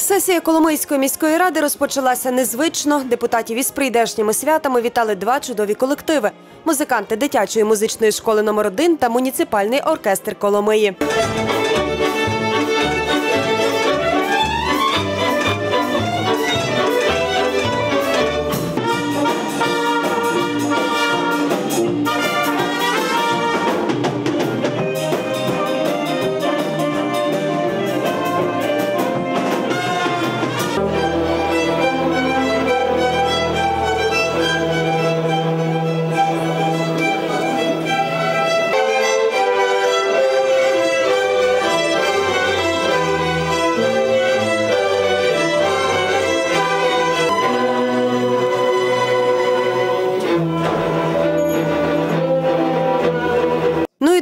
Сесія Коломийської міської ради розпочалася незвично. Депутатів із прийдешніми святами вітали два чудові колективи: музиканти дитячої музичної школи номер 1 та муніципальний оркестр Коломиї.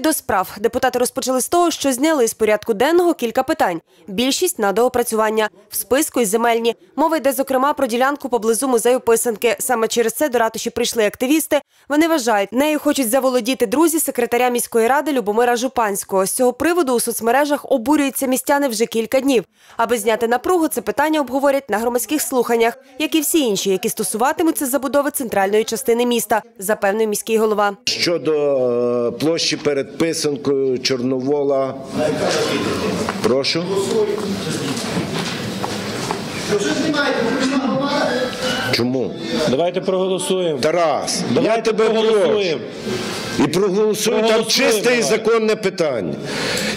До справ. Депутати розпочали з того, що зняли з порядку денного кілька питань. Більшість на доопрацювання. В списку й земельні. Мова йде, зокрема, про ділянку поблизу музею писанки. Саме через це до ратуші прийшли активісти. Вони вважають, нею хочуть заволодіти друзі секретаря міської ради Любомира Жупанського. З цього приводу у соцмережах обурюються містяни вже кілька днів. Аби зняти напругу, це питання обговорять на громадських слуханнях, як і всі інші, які стосуватимуться забудови центральної частини міста, запевнив міський голова. Щодо е, площі перед писанкою Чорновола. Прошу. Чому? Давайте проголосуємо. Тарас, я Давайте тебе прошу. проголосуємо. І проголосуй там Проголосуємо, чисте і законне питання.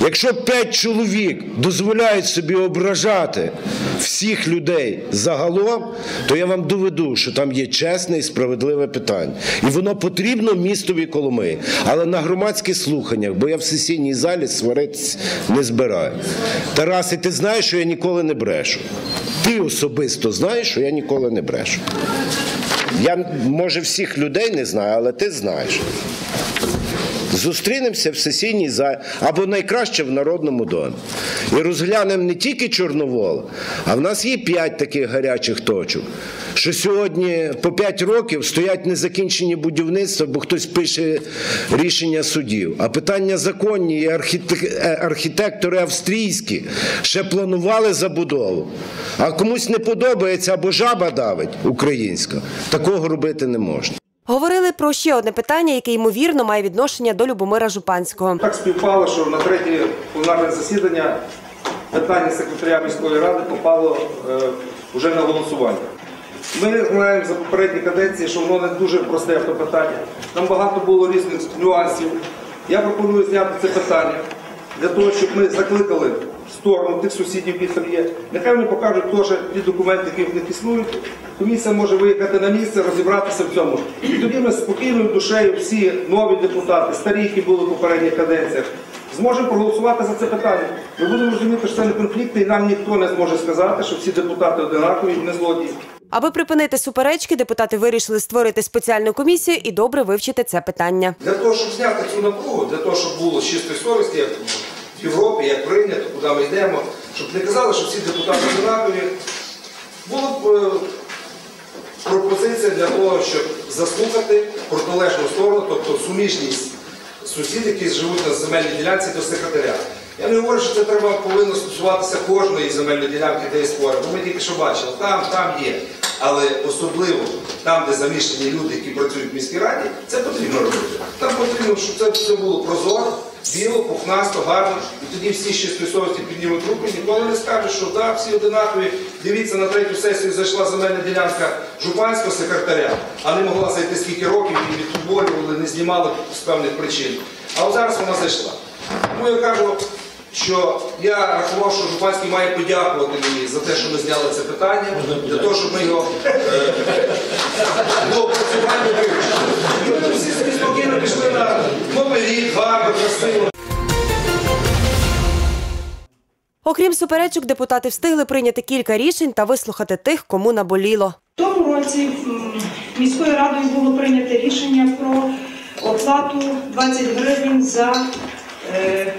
Якщо п'ять чоловік дозволяють собі ображати всіх людей загалом, то я вам доведу, що там є чесне і справедливе питання. І воно потрібно містові Коломиї. Але на громадських слуханнях, бо я в сесійній залі сваритись не збираю. Тарас, і ти знаєш, що я ніколи не брешу. Ти особисто знаєш, що я ніколи не брешу. Я може всіх людей не знаю, але ти знаєш. Зустрінемося в сесійній залі або найкраще в Народному домі. І розглянемо не тільки Чорновол, а в нас є п'ять таких гарячих точок, що сьогодні по п'ять років стоять незакінчені будівництва, бо хтось пише рішення судів. А питання законні, і е, архітектори австрійські ще планували забудову. А комусь не подобається або жаба давить українська. Такого робити не можна. Говорили про ще одне питання, яке ймовірно має відношення до Любомира Жупанського. Так співпало, що на третє пленарне засідання питання секретаря міської ради попало е, вже на голосування. Ми знаємо за попередні каденції, що воно не дуже просте то питання. Там багато було різних нюансів. Я пропоную зняти це питання для того, щоб ми закликали в сторону тих сусідів, які там є. Нехай вони покажуть теж ті документи, які в них існують. Комісія може виїхати на місце, розібратися в цьому. І тоді ми спокійною душею, всі нові депутати, старі, які були в попередніх каденціях, зможемо проголосувати за це питання. Ми будемо розуміти, що це не конфлікти, і нам ніхто не зможе сказати, що всі депутати одинакові, не злодії. Аби припинити суперечки, депутати вирішили створити спеціальну комісію і добре вивчити це питання. Для того, щоб зняти цю напругу, для того, щоб було чистої совісті, як Європі, як прийнято, куди ми йдемо, щоб не казали, що всі депутати одинакові, була б е, пропозиція для того, щоб заслухати протилежну сторону, тобто суміжність сусідів, які живуть на земельній ділянці до секретаря. Я не говорю, що це треба повинно стосуватися кожної земельної ділянки, де є спори, бо ми тільки що бачили, там, там є. Але особливо там, де замішані люди, які працюють в міській раді, це потрібно робити. Там потрібно, щоб це все було прозоро, біло, пухнасто, гарно. І тоді всі ще чистої піднімуть руку, ніколи не скажуть, що так, всі одинакові. Дивіться, на третю сесію зайшла земельна ділянка жупанського секретаря, а не могла зайти скільки років, і відфутболювали, не знімали з певних причин. А от зараз вона зайшла. Тому я кажу, що я рахував, що Жупанський має подякувати мені за те, що ми зняли це питання, для того, щоб ми його е, до опрацювання вивчили. Ми всі собі спокійно пішли на новий рік, гарно, красиво. Окрім суперечок, депутати встигли прийняти кілька рішень та вислухати тих, кому наболіло. Тому році міською радою було прийнято рішення про оплату 20 гривень за е,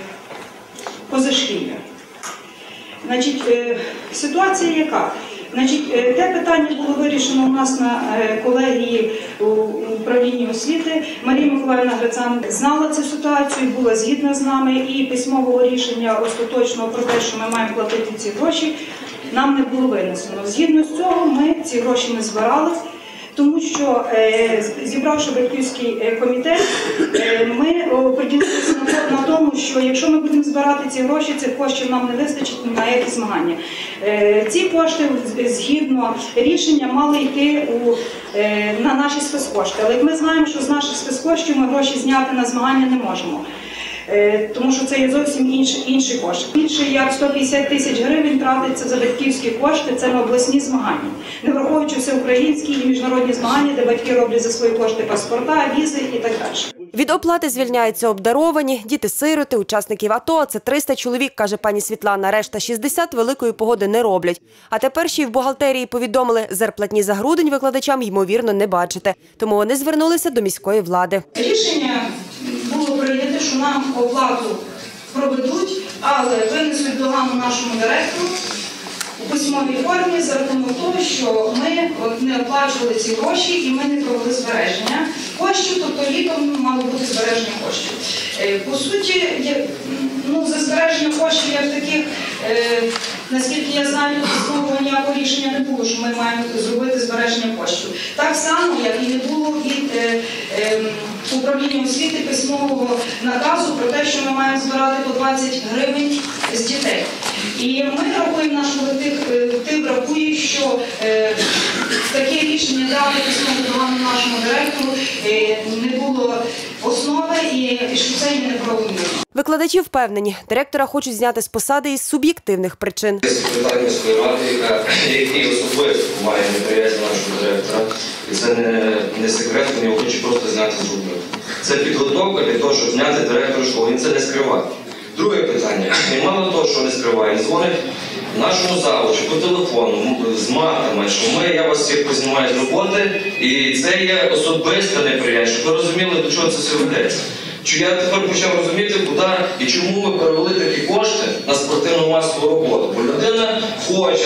позашкілля. Значить, е, ситуація яка? Значить, е, те питання було вирішено у нас на е, колегії у управлінні освіти. Марія Миколаївна Грицан знала цю ситуацію, була згідна з нами і письмового рішення остаточного про те, що ми маємо платити ці гроші, нам не було винесено. Згідно з цього, ми ці гроші не збирали. Тому що е, зібравши батьківський е, комітет, е, ми поділилися на, тому, що якщо ми будемо збирати ці гроші, цих коштів нам не вистачить на якісь змагання. Ці кошти згідно рішення мали йти у, на наші спецкошти. Але як ми знаємо, що з наших спецкоштів ми гроші зняти на змагання не можемо. Е, Тому що це є зовсім інший, інший кошт. Більше як 150 тисяч гривень тратиться за батьківські кошти, це на обласні змагання, не враховуючи всеукраїнські і міжнародні змагання, де батьки роблять за свої кошти паспорта, візи і так далі. Від оплати звільняються обдаровані, діти-сироти, учасників АТО. Це 300 чоловік, каже пані Світлана. Решта 60 великої погоди не роблять. А тепер ще й в бухгалтерії повідомили, зарплатні за грудень викладачам ймовірно не бачите. Тому вони звернулися до міської влади. Рішення що нам оплату проведуть, але винесуть догану нашому директору у письмовій формі за рахунок того, що ми не оплачували ці гроші і ми не провели збереження коштів, тобто літом мало бути збереження коштів. Е, По суті, ну, за збереження коштів як таких, е, наскільки я знаю, знову ніякого рішення не було, що ми маємо зробити збереження коштів. Так само, як і не було від е, ем, управління освіти письмового наказу про те, що ми маємо збирати по 20 гривень з дітей. І ми рахуємо, наш колектив колектив рахує, що е, таке рішення дати письмову нашому директору е, не було основи і, що це є неправомірно. Викладачі впевнені, директора хочуть зняти з посади із суб'єктивних причин. Секретар міської ради, яка який особисто має неприязнь нашого директора, і це не, не секрет, він його хоче просто зняти з роботи. Це підготовка для того, щоб зняти директора школи. Він це не скриває. Друге питання. Він мало того, що не скриває, дзвонить нашому завучу по телефону з матами, що ми, я вас всіх познімаю з роботи, і це є особиста неприязнь, щоб ви розуміли, до чого це все ведеться. Чи я тепер почав розуміти, куди і чому ми перевели такі кошти на спортивну масову роботу? Бо людина хоче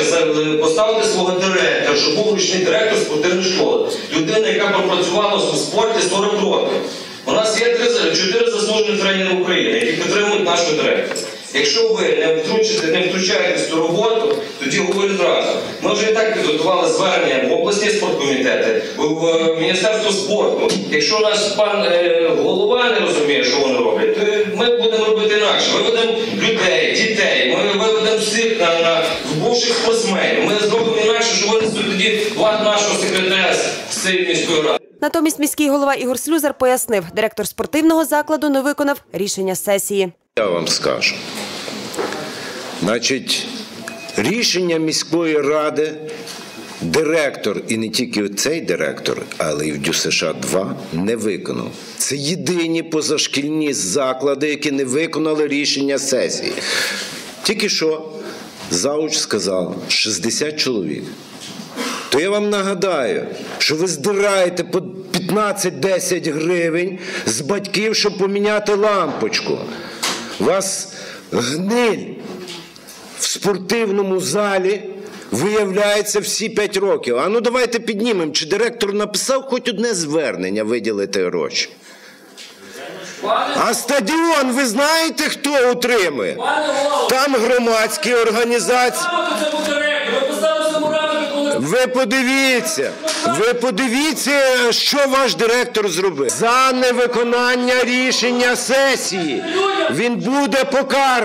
поставити свого директора, щоб був ручний директор спортивної школи. Людина, яка пропрацювала в спорті 40 років. У нас є чотири заслужені тренери України, які підтримують нашого директора. Якщо ви не втручите, не втручаєтесь цю роботу, тоді говорю одразу. Ми вже і так підготували звернення в обласні спорткомітети, в, Міністерство спорту. Якщо наш пан е, голова не розуміє, що вони роблять, то ми будемо робити інакше. Виведемо людей, дітей, ми виведемо всіх на, на бувших спортсменів. Ми зробимо інакше, що винесуть тоді влад нашого секретаря з цієї міської ради. Натомість міський голова Ігор Слюзар пояснив, директор спортивного закладу не виконав рішення сесії. Я вам скажу. Значить, рішення міської ради, директор, і не тільки цей директор, але і в ДЮСШ 2 не виконав. Це єдині позашкільні заклади, які не виконали рішення сесії. Тільки що зауч сказав 60 чоловік. То я вам нагадаю, що ви здираєте по 15-10 гривень з батьків, щоб поміняти лампочку. Вас гниль в спортивному залі виявляється всі 5 років. А ну давайте піднімемо, чи директор написав хоч одне звернення виділити гроші. А стадіон, ви знаєте, хто утримує? Там громадські організації. Це був директор. Ви поставили цьому раду, коли Ви подивіться, ви подивіться, що ваш директор зробив. За невиконання рішення сесії він буде покараний.